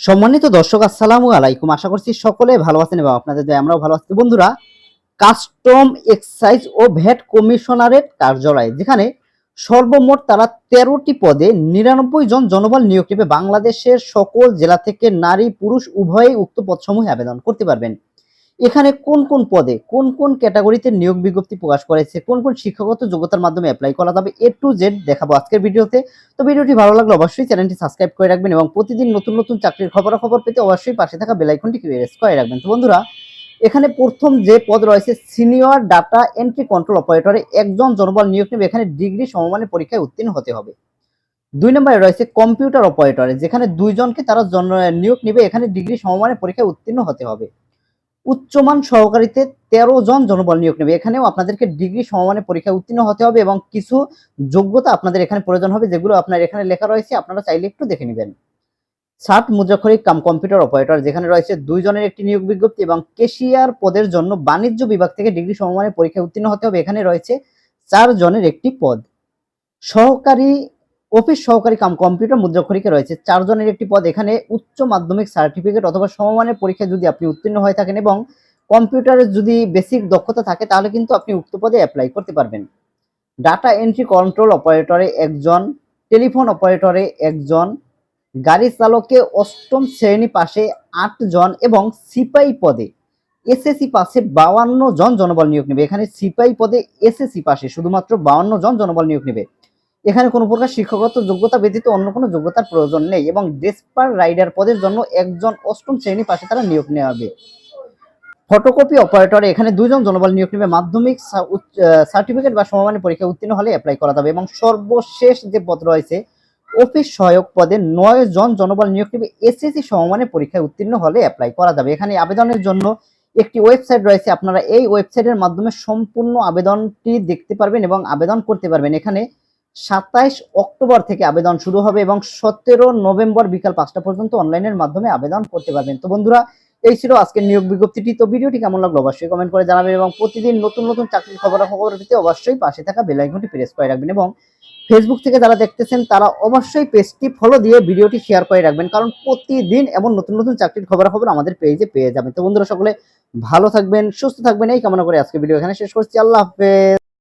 সম্মানিত দর্শক, আসসালামু আলাইকুম। আশা করছি সকলে ভালো আছেন এবং আপনাদের দয়ায় আমরাও ভালো আছি। বন্ধুরা, কাস্টম এক্সাইজ ও ভ্যাট কমিশনারের কার্যালয়, যেখানে সর্বমোট তারা তেরোটি পদে নিরানব্বই জন জনবল নিয়োগ বাংলাদেশের সকল জেলা থেকে নারী, পুরুষ, উভয়ই উক্ত পদসমূহে আবেদন করতে পারবেন। এখানে কোন কোন পদে, কোন কোন ক্যাটাগরিতে নিয়োগ বিজ্ঞপ্তি প্রকাশ করেছে, কোন কোন শিক্ষাগত যোগ্যতার মাধ্যমে অ্যাপ্লাই করা যাবে এ টু জেড দেখাবো আজকের ভিডিওতে। তো ভিডিওটি ভালো লাগলে অবশ্যই চ্যানেলটি সাবস্ক্রাইব করে রাখবেন এবং প্রতিদিন নতুন নতুন চাকরির খবরাখবর পেতে অবশ্যই পাশে থাকা বেল আইকনটি প্রেস করে রাখবেন। তো বন্ধুরা, এখানে প্রথম যে পদ রয়েছে সিনিয়র ডাটা এন্ট্রি কন্ট্রোল অপারেটরে একজন জনবল নিয়োগ নেবে। এখানে ডিগ্রি সমমানের পরীক্ষায় উত্তীর্ণ হতে হবে। দুই নম্বরে রয়েছে কম্পিউটার অপারেটরে যেখানে দুইজনকে তারা নিয়োগ নেবে। এখানে ডিগ্রি সমমানের পরীক্ষায় উত্তীর্ণ হতে হবে। উচ্চমান সহকারীতে তেরো জন জনবল নিয়োগ নেবে। এখানেও আপনাদেরকে ডিগ্রি সমমানের পরীক্ষায় উত্তীর্ণ হতে হবে এবং কিছু যোগ্যতা আপনাদের এখানে প্রয়োজন হবে, যেগুলো আপনার এখানে লেখা রয়েছে, আপনারা চাইলে একটু দেখে নেবেন। ষাট মুদ্রাক্ষরিক কাম কম্পিউটার অপারেটর, যেখানে রয়েছে দুইজনের একটি নিয়োগ বিজ্ঞপ্তি এবং কেশিয়ার পদের জন্য বাণিজ্য বিভাগ থেকে ডিগ্রি সমমানের পরীক্ষায় উত্তীর্ণ হতে হবে। এখানে রয়েছে চার জনের একটি পদ। সহকারী অফিস সহকারী কাম কম্পিউটার মুদ্রাক্ষরিকে রয়েছে। চারজনের একটি পদ, এখানে উচ্চ মাধ্যমিক সার্টিফিকেট অথবা সমমানের পরীক্ষায় যদি আপনি উত্তীর্ণ হয়ে থাকেন এবং কম্পিউটারের যদি বেসিক দক্ষতা থাকে, তাহলে কিন্তু আপনি উক্ত পদে অ্যাপ্লাই করতে পারবেন। ডাটা এন্ট্রি কন্ট্রোল অপারেটরে একজন, টেলিফোন অপারেটরে একজন, গাড়ি চালকে অষ্টম শ্রেণি পাশে আট জন এবং সিপাই পদে এসএসসি পাশে বাউান্ন জন জনবল নিয়োগ নেবে। এখানে সিপাই পদে এসএসসি পাশে শুধুমাত্র বাউান্ন জন জনবল নিয়োগ নেবে। এখানে কোনো প্রকার শিক্ষাগত যোগ্যতা ব্যতীত অন্য কোনো যোগ্যতার প্রয়োজন নেই এবং ডেসপার রাইডার পদের জন্য একজন অষ্টম শ্রেণি পাশে তারা নিয়োগ নেওয়া হবে ফটোকপি অপারেটরে এখানে দুজন জনবল নিয়োগ নেবে। মাধ্যমিক সার্টিফিকেট বা সমমানের পরীক্ষা উত্তীর্ণ হলে অ্যাপ্লাই করা যাবে এবং সর্বশেষ যে পদ রয়েছে, অফিস সহায়ক পদে নয় জন জনবল নিয়োগ নেবে। এসএসসি সমমানের পরীক্ষায় উত্তীর্ণ হলে অ্যাপ্লাই করা যাবে। এখানে আবেদনের জন্য একটি ওয়েবসাইট রয়েছে। আপনারা এই ওয়েবসাইটের মাধ্যমে সম্পূর্ণ আবেদনটি দেখতে পারবেন এবং আবেদন করতে পারবেন। এখানে সাতাইশ অক্টোবর থেকে আবেদন শুরু হবে এবং সতেরো নভেম্বর বিকাল পাঁচটা পর্যন্ত অনলাইনের মাধ্যমে আবেদন করতে পারবেন। তো বন্ধুরা, এই ছিল আজকের নিয়োগ বিজ্ঞপ্তিটি। তো ভিডিওটি কেমন লাগল অবশ্যই কমেন্ট করে জানাবেন এবং প্রতিদিন নতুন নতুন চাকরির খবরাখবর পেতে অবশ্যই পাশে থাকা বেল আইকনটি প্রেস করে রাখবেন এবং ফেসবুক থেকে যারা দেখতেছেন, তারা অবশ্যই পেজটি ফলো দিয়ে ভিডিওটি শেয়ার করে রাখবেন, কারণ প্রতিদিন এমন নতুন নতুন চাকরির খবরাখবর আমাদের পেজে পেয়ে যাবেন। তো বন্ধুরা, সকলে ভালো থাকবেন, সুস্থ থাকবেন, এই কামনা করে আজকে ভিডিও এখানে শেষ করছি। আল্লাহ হাফেজ।